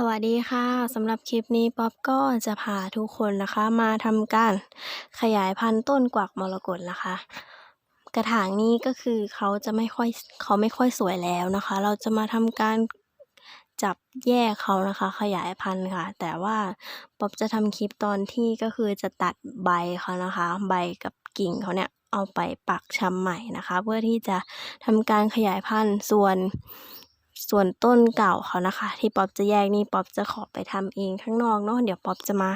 สวัสดีค่ะสำหรับคลิปนี้ป๊อปก็จะพาทุกคนนะคะ มาทำการขยายพันธุ์ต้นกวักมรกตนะคะ กระถางนี้ก็คือเขาจะไม่ค่อยเขาไม่ค่อยสวยแล้วนะคะ เราจะมาทำการจับแยกเขานะคะ ขยายพันธุ์ค่ะ แต่ว่าป๊อปจะทำคลิปตอนที่ก็คือจะตัดใบเขานะคะ ใบกับกิ่งเขาเนี่ยเอาไปปักชำใหม่นะคะ เพื่อที่จะทำการขยายพันธุ์ส่วน ส่วนต้นเก่าเขานะคะ ที่ป๊อปจะแยกนี่ป๊อปจะขอไปทำเองข้างนอกเนาะเดี๋ยวป๊อปจะมา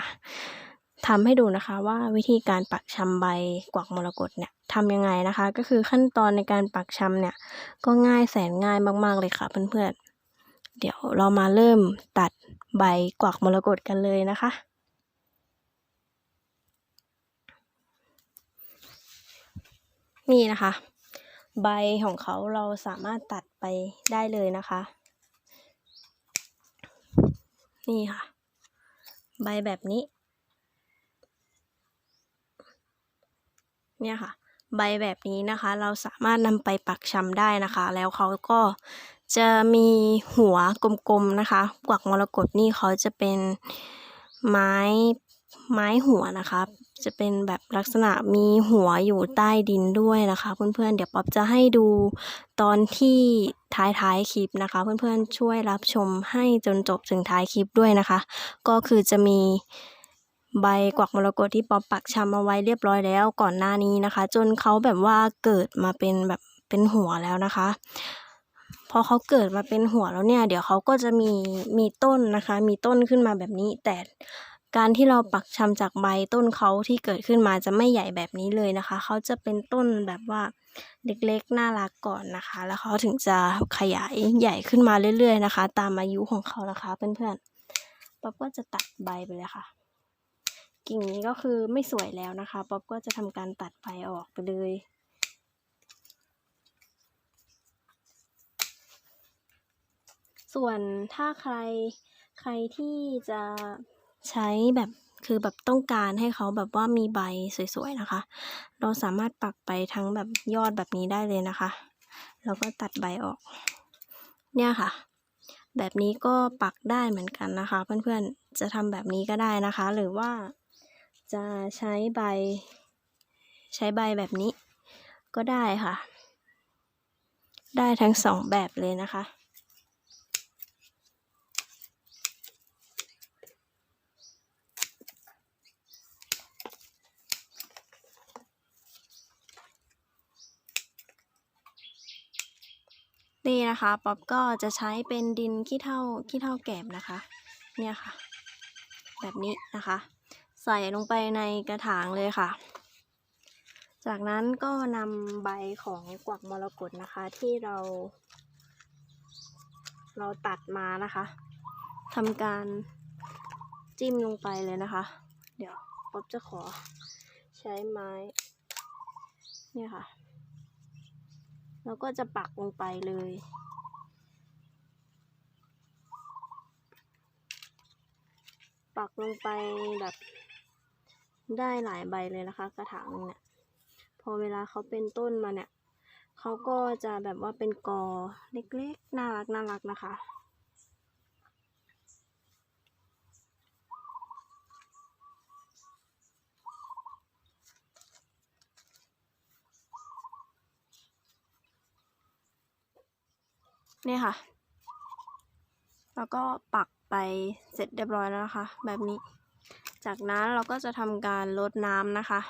ทำให้ดูนะคะว่าวิธีการปักชำใบกวักมรกตเนี่ยทำยังไงนะคะ ก็คือขั้นตอนในการปักชำเนี่ยก็ง่ายแสนง่ายมากๆเลยค่ะเพื่อนๆเดี๋ยวเรามาเริ่มตัดใบกวักมรกตกันเลยนะคะนี่นะคะ ใบของเขาเราสามารถตัดไปได้เลยนะคะ นี่ค่ะ ใบแบบนี้ เนี่ยค่ะ ใบแบบนี้นะคะ เราสามารถนำไปปักชำได้นะคะ แล้วเขาก็จะมีหัวกลมๆนะคะ กวักมรกตนี่เขาจะเป็นไม้ไม้หัวนะคะ จะเป็นแบบลักษณะมีหัวอยู่ใต้ดินด้วยนะคะ เพื่อนๆ เดี๋ยวป๊อปจะให้ดูตอนที่ท้ายๆคลิปนะคะ เพื่อนๆ ช่วยรับชมให้จนจบถึงท้ายคลิปด้วยนะคะ ก็คือจะมีใบกวักมรกตที่ป๊อปปักชำเอาไว้เรียบร้อยแล้วก่อนหน้านี้นะคะ จนเขาแบบว่าเกิดมาเป็นแบบเป็นหัวแล้วนะคะพอเขาเกิดมาเป็นหัวแล้วเนี่ย เดี๋ยวเขาก็จะมีมีต้นนะคะ มีต้นขึ้นมาแบบนี้แต่ การที่เราปักชำจากใบต้นเขาที่เกิดขึ้นมาจะไม่ใหญ่แบบนี้เลยนะคะ เขาจะเป็นต้นแบบว่าเล็กๆน่ารักก่อนนะคะ แล้วเขาถึงจะขยายใหญ่ขึ้นมาเรื่อย ๆ นะคะ ตามอายุของเขานะคะเพื่อนๆป๊อปก็จะตัดใบไปเลยค่ะ กิ่งนี้ก็คือไม่สวยแล้วนะคะป๊อปก็จะทำการตัดใบออกไปเลยส่วนถ้าใครใครที่จะ ใช้แบบคือแบบต้องการให้เขาแบบว่ามีใบสวยๆนะคะ เราสามารถปักไปทั้งแบบยอดแบบนี้ได้เลยนะคะ แล้วก็ตัดใบออก เนี่ยค่ะ แบบนี้ก็ปักได้เหมือนกันนะคะ เพื่อนๆ จะทำแบบนี้ก็ได้นะคะ หรือว่าจะใช้ใบ ใช้ใบแบบนี้ก็ได้ค่ะ ได้ทั้งสองแบบเลยนะคะ นี่นะคะป๊อปก็จะใช้เป็นดินขี้เถ้าขี้เถ้าแกบนะคะ เนี่ยค่ะ แบบนี้นะคะ ใส่ลงไปในกระถางเลยค่ะ จากนั้นก็นำใบของกวักมรกตนะคะ ที่เรา เราตัดมานะคะทำการจิ้มลงไปเลยนะคะ เดี๋ยวป๊อบจะขอใช้ไม้ เนี่ยค่ะ แล้วก็จะปักลงไปเลย ปักลงไปแบบได้หลายใบเลยนะคะ กระถางหนึงเนี่ย พอเวลาเขาเป็นต้นมาเนี่ย เขาก็จะแบบว่าเป็นกอเล็กๆ น่ารักน่ารักนะคะ นี่ค่ะ แล้วก็ปักไปเสร็จเรียบร้อยแล้วนะคะ แบบนี้ จากนั้นเราก็จะทำการลดน้ำนะคะ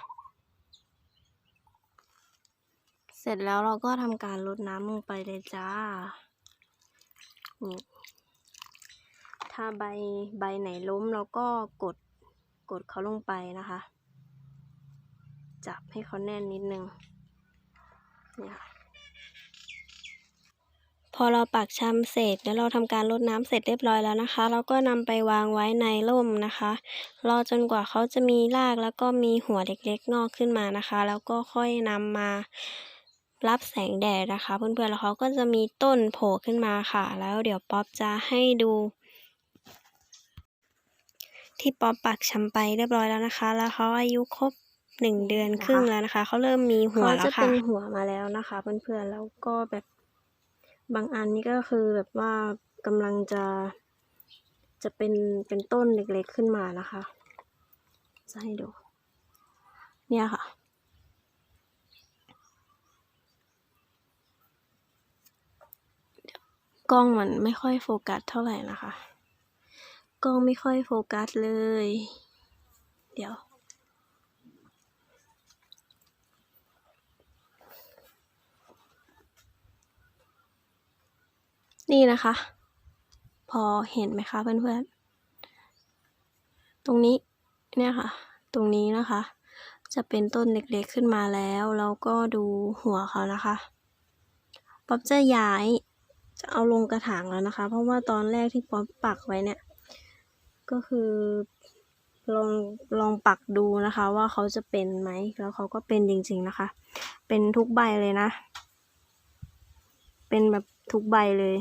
เสร็จแล้วเราก็ทำการลดน้ำลงไปเลยจ้านี่ถ้าใบใบไหนล้มเราก็กดกดเขาลงไปนะคะ จับให้เขาแน่นนิดนึงเนี่ยค่ะ อเราปักชำเสร็จแล้วเราทำการรดน้ำเสร็จเรียบร้อยแล้วนะคะ เราก็นำไปวางไว้ในร่มนะคะ รอจนกว่าเขาจะมีรากแล้วก็มีหัวเล็กๆ งอกขึ้นมานะคะ แล้วก็ค่อยนำมารับแสงแดดนะคะ เพื่อนๆแล้วเขาก็จะมีต้นโผล่ขึ้นมาค่ะ แล้วเดี๋ยวป๊อปจะให้ดู ที่ป๊อปปักชำไปเรียบร้อยแล้วนะคะ แล้วเขาอายุครบหนึ่งเดือนครึ่งแล้วนะคะ เขาเริ่มมีหัวแล้วค่ะเขาจะเป็นหัวมาแล้วนะคะ เพื่อนๆแล้วก็แบบ บางอันนี่ก็คือแบบว่ากำลังจะ จะเป็นเป็นต้นเล็กๆขึ้นมานะคะ จะให้ดู เนี่ยค่ะ กล้องมันไม่ค่อยโฟกัสเท่าไหร่นะคะ กล้องไม่ค่อยโฟกัสเลย เดี๋ยว นี่นะคะ พอเห็นไหมคะเพื่อนๆ ตรงนี้เนี่ยค่ะ ตรงนี้นะคะ จะเป็นต้นเล็กๆขึ้นมาแล้วแล้วก็ดูหัวเขานะคะป๊อปจะย้ายจะเอาลงกระถางแล้วนะคะ เพราะว่าตอนแรกที่ป๊อปปักไว้เนี่ย ก็คือลองลองปักดูนะคะว่าเขาจะเป็นไหมแล้วเขาก็เป็นจริงๆนะคะ เป็นทุกใบเลยนะ เป็นแบบทุกใบเลย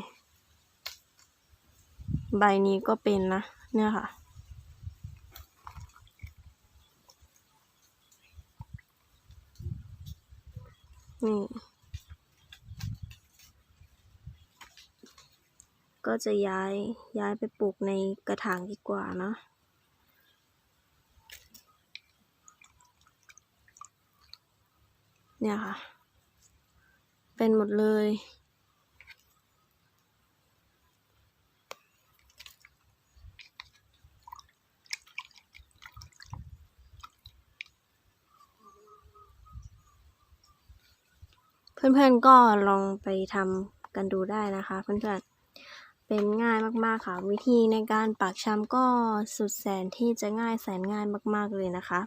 ใบนี้ก็เป็นนะ เนี่ยค่ะ นี่ ก็จะย้ายย้ายไปปลูกในกระถางดีกว่านะเนี่ยค่ะ เป็นหมดเลย เพื่อนๆก็ลองไปทำกันดูได้นะคะเพื่อนๆเป็นง่ายมากๆค่ะ วิธีในการปักชำก็สุดแสนที่จะง่ายแสนง่ายมากๆเลยนะคะ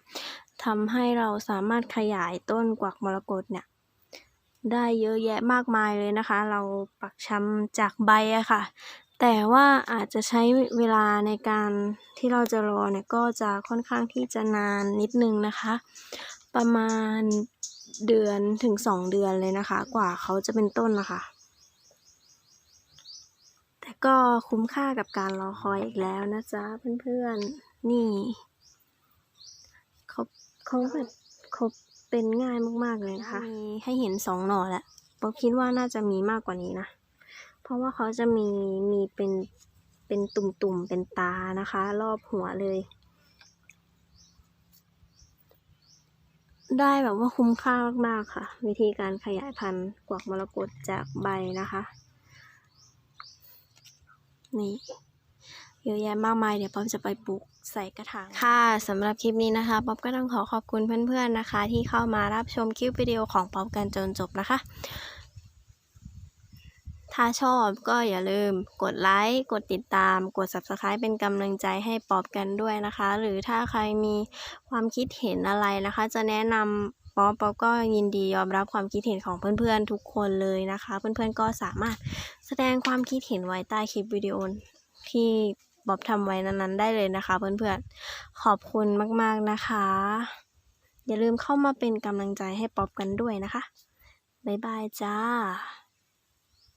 ทำให้เราสามารถขยายต้นกวักมรกตเนี่ยได้เยอะแยะมากมายเลยนะคะ เราปักชำจากใบอะค่ะ แต่ว่าอาจจะใช้เวลาในการที่เราจะรอเนี่ยก็จะค่อนข้างที่จะนานนิดนึงนะคะ ประมาณ เดือนถึงสองเดือนเลยนะคะ กว่าเขาจะเป็นต้นนะคะแต่ก็คุ้มค่ากับการรอคอยอีกแล้วนะจ๊ะเพื่อนๆ นี่เขาเขาแบบเขาเป็นง่ายมากๆเลยนะคะมีให้เห็นสองหน่อแล้วป๊อปคิดว่าน่าจะมีมากกว่านี้นะ เพราะว่าเขาจะมีมีเป็นเป็นตุ่มๆเป็นตานะคะ รอบหัวเลย ได้แบบว่าคุ้มค่ามากๆค่ะ วิธีการขยายพันธุ์กวักมรกตจากใบนะคะ นี่เยอะแยะมากมายเดี๋ยวป๊อปจะไปปลูกใส่กระถางค่ะสำหรับคลิปนี้นะคะป๊อปก็ต้องขอขอบคุณเพื่อนๆนะคะ ที่เข้ามารับชมคลิปวิดีโอของป๊อปกันจนจบนะคะ ถ้าชอบก็อย่าลืมกดไลค์ กดติดตาม กด subscribe เป็นกำลังใจให้ป๊อปกันด้วยนะคะ หรือถ้าใครมีความคิดเห็นอะไรนะคะ จะแนะนำป๊อปป๊อก็ยินดียอมรับความคิดเห็นของเพื่อนๆทุกคนเลยนะคะ เพื่อนๆก็สามารถแสดงความคิดเห็นไว้ใต้คลิปวิดีโอที่ป๊อปทำไว้นั้นๆ ได้เลยนะคะ เพื่อนๆ ขอบคุณมากๆนะคะ อย่าลืมเข้ามาเป็นกำลังใจให้ป๊อปกันด้วยนะคะ บ๊ายบายจ้า